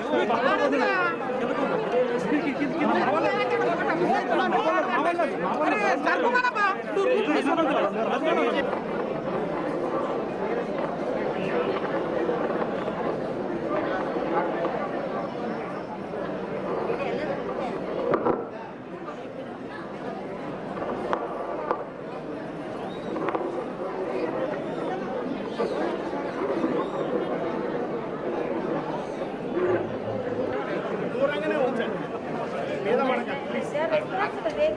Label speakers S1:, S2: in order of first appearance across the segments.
S1: আরে সারবো না বা তুই রুট নিছ না রাজ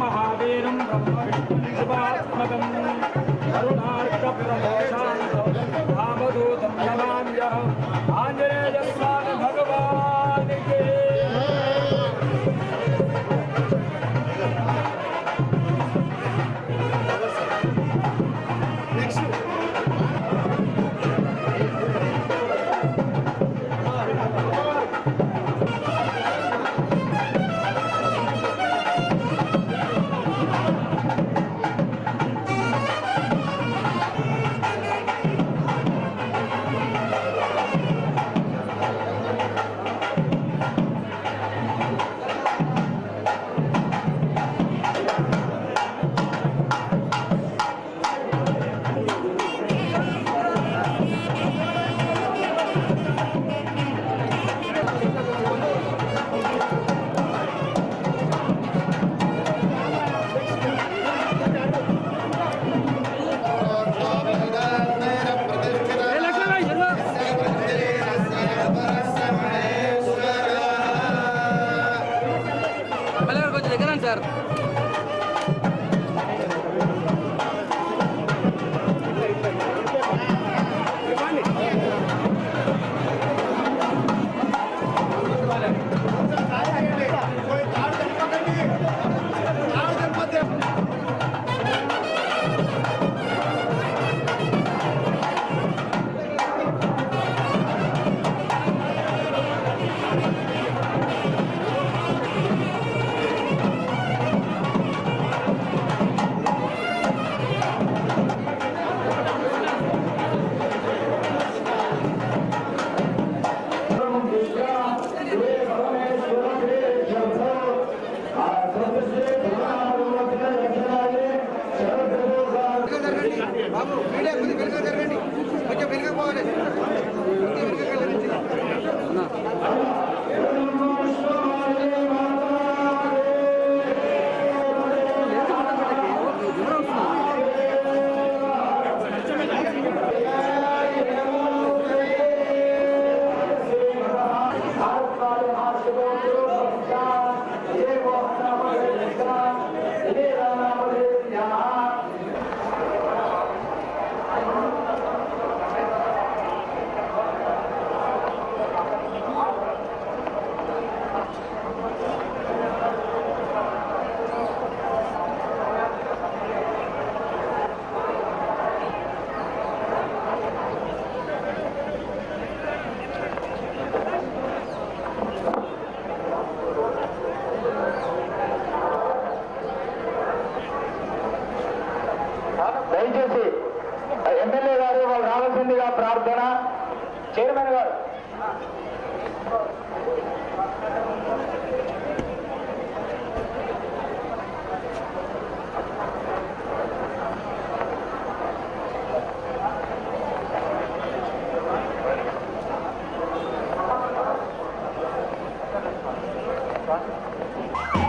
S1: महावीरं ब्रह्मविष्णुशिवात्मकं करुणार्कप्रमोष концерт.
S2: Thank you.